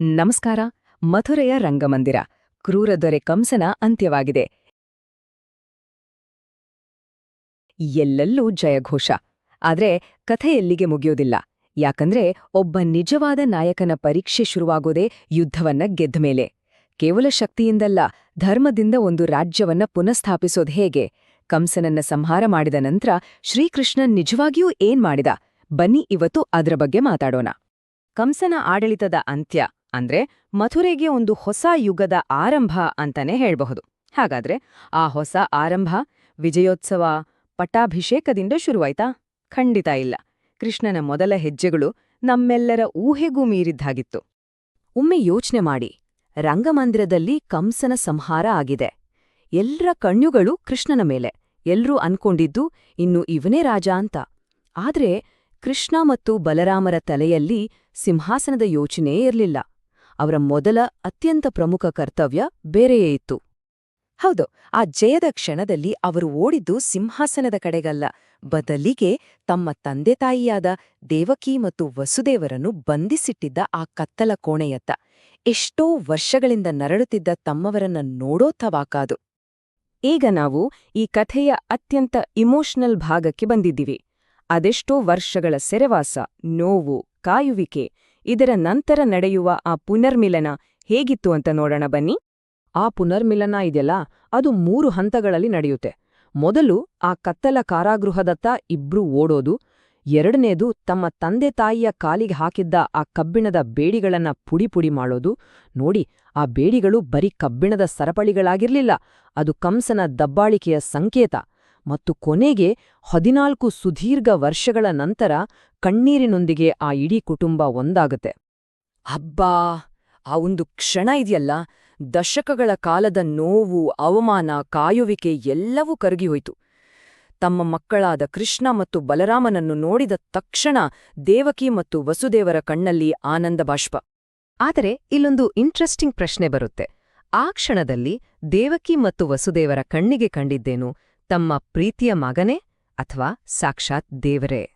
ನಮಸ್ಕಾರ, ಮಥುರೆಯ ರಂಗಮಂದಿರ, ಕ್ರೂರ ದೊರೆ ಕಂಸನ ಅಂತ್ಯವಾಗಿದೆ. ಎಲ್ಲೆಲ್ಲೂ ಜಯಘೋಷ, ಆದ್ರೆ ಕಥೆ ಎಲ್ಲಿಗೆ ಮುಗಿಯೋದಿಲ್ಲ. ಯಾಕಂದ್ರೆ ಒಬ್ಬ ನಿಜವಾದ ನಾಯಕನ ಪರೀಕ್ಷೆ ಶುರುವಾಗೋದೇ ಯುದ್ಧವನ್ನ ಗೆದ್ದ ಮೇಲೆ. ಕೇವಲ ಶಕ್ತಿಯಿಂದಲ್ಲ, ಧರ್ಮದಿಂದ ಒಂದು ರಾಜ್ಯವನ್ನ ಪುನಃಸ್ಥಾಪಿಸೋದು ಹೇಗೆ? ಕಂಸನನ್ನ ಸಂಹಾರ ಮಾಡಿದ ನಂತರ ಶ್ರೀಕೃಷ್ಣನ್ ನಿಜವಾಗಿಯೂ ಏನ್ ಮಾಡಿದ? ಬನ್ನಿ ಇವತ್ತು ಅದ್ರ ಬಗ್ಗೆ ಮಾತಾಡೋಣ. ಕಂಸನ ಆಡಳಿತದ ಅಂತ್ಯ ಅಂದ್ರೆ ಮಥುರೆಗೆ ಒಂದು ಹೊಸ ಯುಗದ ಆರಂಭ ಅಂತಾನೆ ಹೇಳ್ಬಹುದು. ಹಾಗಾದ್ರೆ ಆ ಹೊಸ ಆರಂಭ ವಿಜಯೋತ್ಸವ, ಪಟ್ಟಾಭಿಷೇಕದಿಂದ ಶುರುವಾಯ್ತಾ? ಖಂಡಿತ ಇಲ್ಲ. ಕೃಷ್ಣನ ಮೊದಲ ಹೆಜ್ಜೆಗಳು ನಮ್ಮೆಲ್ಲರ ಊಹೆಗೂ ಮೀರಿದ್ದಾಗಿತ್ತು. ಒಮ್ಮೆ ಯೋಚ್ನೆ ಮಾಡಿ. ರಂಗಮಂದಿರದಲ್ಲಿ ಕಂಸನ ಸಂಹಾರ ಆಗಿದೆ. ಎಲ್ರ ಕಣ್ಣುಗಳು ಕೃಷ್ಣನ ಮೇಲೆ. ಎಲ್ರೂ ಅನ್ಕೊಂಡಿದ್ದು ಇನ್ನು ಇವನೇ ರಾಜ ಅಂತ. ಆದ್ರೆ ಕೃಷ್ಣ ಮತ್ತು ಬಲರಾಮರ ತಲೆಯಲ್ಲಿ ಸಿಂಹಾಸನದ ಯೋಚನೆಯೇ ಇರಲಿಲ್ಲ. ಅವರ ಮೊದಲ ಅತ್ಯಂತ ಪ್ರಮುಖ ಕರ್ತವ್ಯ ಬೇರೆಯೇ ಇತ್ತು. ಹೌದು, ಆ ಜಯದ ಕ್ಷಣದಲ್ಲಿ ಅವರು ಓಡಿದ್ದು ಸಿಂಹಾಸನದ ಕಡೆಗಲ್ಲ. ಬದಲಿಗೆ ತಮ್ಮ ತಂದೆತಾಯಿಯಾದ ದೇವಕಿ ಮತ್ತು ವಸುದೇವರನ್ನು ಬಂಧಿಸಿಟ್ಟಿದ್ದ ಆ ಕತ್ತಲ ಕೋಣೆಯತ್ತ ಎಷ್ಟೋ ವರ್ಷಗಳಿಂದ ನರಳುತ್ತಿದ್ದ ತಮ್ಮವರನ್ನ ನೋಡೋ ತವಾಕಾದು. ಈಗ ನಾವು ಈ ಕಥೆಯ ಅತ್ಯಂತ ಇಮೋಷನಲ್ ಭಾಗಕ್ಕೆ ಬಂದಿದ್ದೀವಿ. ಅದೆಷ್ಟೋ ವರ್ಷಗಳ ಸೆರೆವಾಸ, ನೋವು, ಕಾಯುವಿಕೆ ಇದರ ನಂತರ ನಡೆಯುವ ಆ ಪುನರ್ಮಿಲನ ಹೇಗಿತ್ತು ಅಂತ ನೋಡೋಣ ಬನ್ನಿ. ಆ ಪುನರ್ಮಿಲನ ಇದೆಯಲ್ಲ, ಅದು ಮೂರು ಹಂತಗಳಲ್ಲಿ ನಡೆಯುತ್ತೆ. ಮೊದಲು ಆ ಕತ್ತಲ ಕಾರಾಗೃಹದತ್ತ ಇಬ್ರು ಓಡೋದು, ಎರಡನೇದು ತಮ್ಮ ತಂದೆ ತಾಯಿಯ ಕಾಲಿಗೆ ಹಾಕಿದ್ದ ಆ ಕಬ್ಬಿಣದ ಬೇಡಿಗಳನ್ನ ಪುಡಿ ಪುಡಿ ಮಾಡೋದು. ನೋಡಿ, ಆ ಬೇಡಿಗಳು ಬರೀ ಕಬ್ಬಿಣದ ಸರಪಳಿಗಳಾಗಿರ್ಲಿಲ್ಲ, ಅದು ಕಂಸನ ದಬ್ಬಾಳಿಕೆಯ ಸಂಕೇತ. ಮತ್ತು ಕೊನೆಗೆ ಹದಿನಾಲ್ಕು ಸುದೀರ್ಘ ವರ್ಷಗಳ ನಂತರ ಕಣ್ಣೀರಿನೊಂದಿಗೆ ಆ ಇಡೀ ಕುಟುಂಬ ಒಂದಾಗುತ್ತೆ. ಅಬ್ಬಾ! ಆ ಒಂದು ಕ್ಷಣ ಇದೆಯಲ್ಲ, ದಶಕಗಳ ಕಾಲದ ನೋವು, ಅವಮಾನ, ಕಾಯುವಿಕೆ ಎಲ್ಲವೂ ಕರಗಿಹೋಯ್ತು ತಮ್ಮ ಮಕ್ಕಳಾದ ಕೃಷ್ಣ ಮತ್ತು ಬಲರಾಮನನ್ನು ನೋಡಿದ ತಕ್ಷಣ ದೇವಕಿ ಮತ್ತು ವಸುದೇವರ ಕಣ್ಣಲ್ಲಿ ಆನಂದ ಬಾಷ್ಪ. ಆದರೆ ಇಲ್ಲೊಂದು ಇಂಟ್ರೆಸ್ಟಿಂಗ್ ಪ್ರಶ್ನೆ ಬರುತ್ತೆ. ಆ ಕ್ಷಣದಲ್ಲಿ ದೇವಕಿ ಮತ್ತು ವಸುದೇವರ ಕಣ್ಣಿಗೆ ಕಂಡಿದ್ದೇನು? ತಮ್ಮ ಪ್ರೀತಿಯ ಮಗನೇ ಅಥವಾ ಸಾಕ್ಷಾತ್ ದೇವರೇ?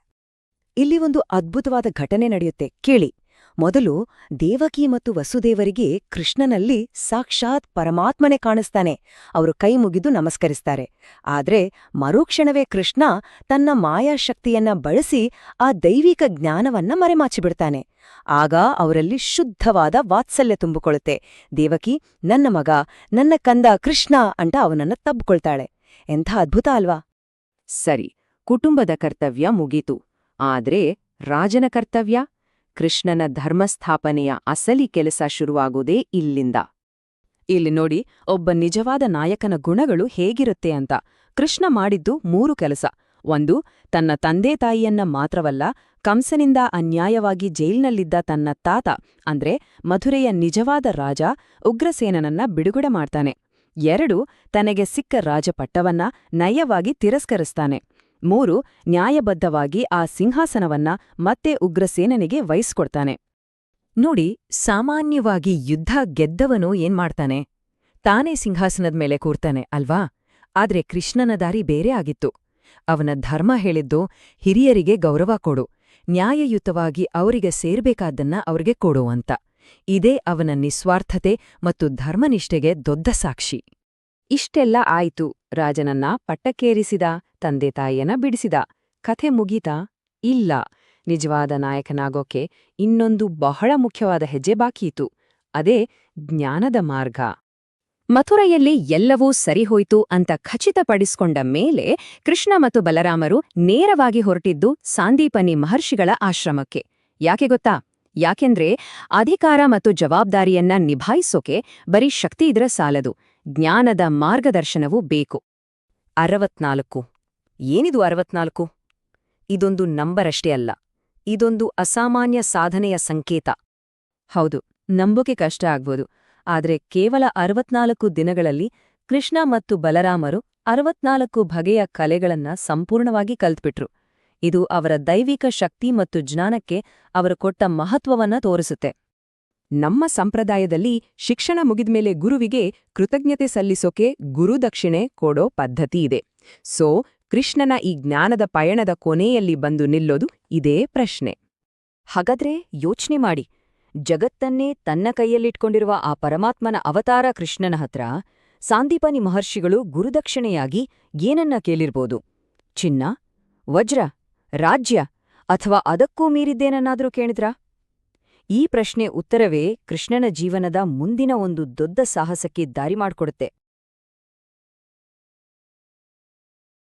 ಇಲ್ಲಿ ಒಂದು ಅದ್ಭುತವಾದ ಘಟನೆ ನಡೆಯುತ್ತೆ. ಕೇಳಿ. ಮೊದಲು ದೇವಕಿ ಮತ್ತು ವಸುದೇವರಿಗೆ ಕೃಷ್ಣನಲ್ಲಿ ಸಾಕ್ಷಾತ್ ಪರಮಾತ್ಮನೆ ಕಾಣಿಸ್ತಾನೆ. ಅವರು ಕೈ ಮುಗಿದು ನಮಸ್ಕರಿಸ್ತಾರೆ. ಆದ್ರೆ ಮರುಕ್ಷಣವೇ ಕೃಷ್ಣ ತನ್ನ ಮಾಯಾಶಕ್ತಿಯನ್ನ ಬಳಸಿ ಆ ದೈವಿಕ ಜ್ಞಾನವನ್ನ ಮರೆಮಾಚಿಬಿಡ್ತಾನೆ. ಆಗ ಅವರಲ್ಲಿ ಶುದ್ಧವಾದ ವಾತ್ಸಲ್ಯ ತುಂಬಿಕೊಳ್ಳುತ್ತೆ. ದೇವಕಿ, ನನ್ನ ಮಗ, ನನ್ನ ಕಂದ ಕೃಷ್ಣ ಅಂತ ಅವನನ್ನ ತಬ್ಕೊಳ್ತಾಳೆ. ಎಂಥ ಅದ್ಭುತ ಅಲ್ವಾ? ಸರಿ, ಕುಟುಂಬದ ಕರ್ತವ್ಯ ಮುಗೀತು. ಆದ್ರೆ ರಾಜನ ಕರ್ತವ್ಯ? ಕೃಷ್ಣನ ಧರ್ಮಸ್ಥಾಪನೆಯ ಅಸಲಿ ಕೆಲಸ ಶುರುವಾಗೋದೇ ಇಲ್ಲಿಂದ. ಇಲ್ಲಿ ನೋಡಿ, ಒಬ್ಬ ನಿಜವಾದ ನಾಯಕನ ಗುಣಗಳು ಹೇಗಿರುತ್ತೆ ಅಂತ. ಕೃಷ್ಣ ಮಾಡಿದ್ದು ಮೂರು ಕೆಲಸ. ಒಂದು, ತನ್ನ ತಂದೆ ತಾಯಿಯನ್ನ ಮಾತ್ರವಲ್ಲ, ಕಂಸನಿಂದ ಅನ್ಯಾಯವಾಗಿ ಜೈಲ್ನಲ್ಲಿದ್ದ ತನ್ನ ತಾತ, ಅಂದ್ರೆ ಮಧುರೆಯ ನಿಜವಾದ ರಾಜ, ಉಗ್ರಸೇನನನ್ನ ಬಿಡುಗಡೆ ಮಾಡ್ತಾನೆ. ಎರಡು ತನಗೆ ಸಿಕ್ಕ ರಾಜಪಟ್ಟವನ್ನ ನಯವಾಗಿ ತಿರಸ್ಕರಿಸ್ತಾನೆ. ಮೂರು ನ್ಯಾಯಬದ್ಧವಾಗಿ ಆ ಸಿಂಹಾಸನವನ್ನ ಮತ್ತೆ ಉಗ್ರಸೇನನಿಗೆ ವಹಿಸ್ಕೊಡ್ತಾನೆ. ನೋಡಿ, ಸಾಮಾನ್ಯವಾಗಿ ಯುದ್ಧ ಗೆದ್ದವನು ಏನ್ಮಾಡ್ತಾನೆ ತಾನೇ ಸಿಂಹಾಸನದ ಮೇಲೆ ಕೂರ್ತಾನೆ, ಅಲ್ವಾ? ಆದ್ರೆ ಕೃಷ್ಣನ ದಾರಿ ಬೇರೆ ಆಗಿತ್ತು. ಅವನ ಧರ್ಮ ಹೇಳಿದ್ದು ಹಿರಿಯರಿಗೆ ಗೌರವ ಕೊಡು, ನ್ಯಾಯಯುತವಾಗಿ ಅವರಿಗೆ ಸೇರ್ಬೇಕಾದ್ದನ್ನ ಅವರಿಗೆ ಕೊಡು ಅಂತ. ಇದೇ ಅವನ ನಿಸ್ವಾರ್ಥತೆ ಮತ್ತು ಧರ್ಮನಿಷ್ಠೆಗೆ ದೊಡ್ಡ ಸಾಕ್ಷಿ. ಇಷ್ಟೆಲ್ಲ ಆಯಿತು, ರಾಜನನ್ನ ಪಟ್ಟಕ್ಕೇರಿಸಿದ, ತಂದೆ ತಾಯಿಯನ್ನ ಬಿಡಿಸಿದ. ಕಥೆ ಮುಗೀತಾ? ಇಲ್ಲ. ನಿಜವಾದ ನಾಯಕನಾಗೋಕೆ ಇನ್ನೊಂದು ಬಹಳ ಮುಖ್ಯವಾದ ಹೆಜ್ಜೆ ಬಾಕಿಯಿತು ಅದೇ ಜ್ಞಾನದ ಮಾರ್ಗ. ಮಥುರೆಯಲ್ಲಿ ಎಲ್ಲವೂ ಸರಿಹೋಯ್ತು ಅಂತ ಖಚಿತಪಡಿಸಿಕೊಂಡ ಮೇಲೆ ಕೃಷ್ಣ ಮತ್ತು ಬಲರಾಮರು ನೇರವಾಗಿ ಹೊರಟಿದ್ದು ಸಾಂದೀಪನಿ ಮಹರ್ಷಿಗಳ ಆಶ್ರಮಕ್ಕೆ. ಯಾಕೆ ಗೊತ್ತಾ? ಯಾಕೆಂದ್ರೆ ಅಧಿಕಾರ ಮತ್ತು ಜವಾಬ್ದಾರಿಯನ್ನ ನಿಭಾಯಿಸೋಕೆ ಬರೀ ಶಕ್ತಿ ಇದ್ರ ಸಾಲದು. ಜ್ಞಾನದ ಮಾರ್ಗದರ್ಶನವೂ ಬೇಕು. ಅರವತ್ನಾಲ್ಕು. ಏನಿದು ಅರವತ್ನಾಲ್ಕು? ಇದೊಂದು ನಂಬರಷ್ಟೇ ಅಲ್ಲ. ಇದೊಂದು ಅಸಾಮಾನ್ಯ ಸಾಧನೆಯ ಸಂಕೇತ. ಹೌದು, ನಂಬೋಕೆ ಕಷ್ಟ ಆಗ್ಬೋದು. ಆದರೆ ಕೇವಲ ಅರವತ್ನಾಲ್ಕು ದಿನಗಳಲ್ಲಿ ಕೃಷ್ಣ ಮತ್ತು ಬಲರಾಮರು ಅರವತ್ನಾಲ್ಕು ಬಗೆಯ ಕಲೆಗಳನ್ನ ಸಂಪೂರ್ಣವಾಗಿ ಕಲ್ತ್ಬಿಟ್ರು. ಇದು ಅವರ ದೈವಿಕ ಶಕ್ತಿ ಮತ್ತು ಜ್ಞಾನಕ್ಕೆ ಅವರು ಕೊಟ್ಟ ಮಹತ್ವವನ್ನ ತೋರಿಸುತ್ತೆ. ನಮ್ಮ ಸಂಪ್ರದಾಯದಲ್ಲಿ ಶಿಕ್ಷಣ ಮುಗಿದ್ಮೇಲೆ ಗುರುವಿಗೆ ಕೃತಜ್ಞತೆ ಸಲ್ಲಿಸೋಕೆ ಗುರುದಕ್ಷಿಣೆ ಕೊಡೋ ಪದ್ಧತಿ ಇದೆ. ಸೊ, ಕೃಷ್ಣನ ಈ ಜ್ಞಾನದ ಪಯಣದ ಕೊನೆಯಲ್ಲಿ ಬಂದು ನಿಲ್ಲೋದು ಇದೇ ಪ್ರಶ್ನೆ. ಹಾಗಾದ್ರೆ ಯೋಚ್ನೆ ಮಾಡಿ. ಜಗತ್ತನ್ನೇ ತನ್ನ ಕೈಯಲ್ಲಿಟ್ಕೊಂಡಿರುವ ಆ ಪರಮಾತ್ಮನ ಅವತಾರ ಕೃಷ್ಣನ ಹತ್ರ ಸಾಂದೀಪನಿ ಮಹರ್ಷಿಗಳು ಗುರುದಕ್ಷಿಣೆಯಾಗಿ ಏನನ್ನ ಕೇಳಿರ್ಬೋದು? ಚಿನ್ನ? ವಜ್ರ? ರಾಜ್ಯ ಅಥವಾ ಅದಕ್ಕೂ ಮೀರಿದ್ದೇನನ್ನಾದರೂ ಕೇಳಿದ್ರಾ? ಈ ಪ್ರಶ್ನೆ ಉತ್ತರವೇ ಕೃಷ್ಣನ ಜೀವನದ ಮುಂದಿನ ಒಂದು ದೊಡ್ಡ ಸಾಹಸಕ್ಕೆ ದಾರಿ ಮಾಡ್ಕೊಡುತ್ತೆ.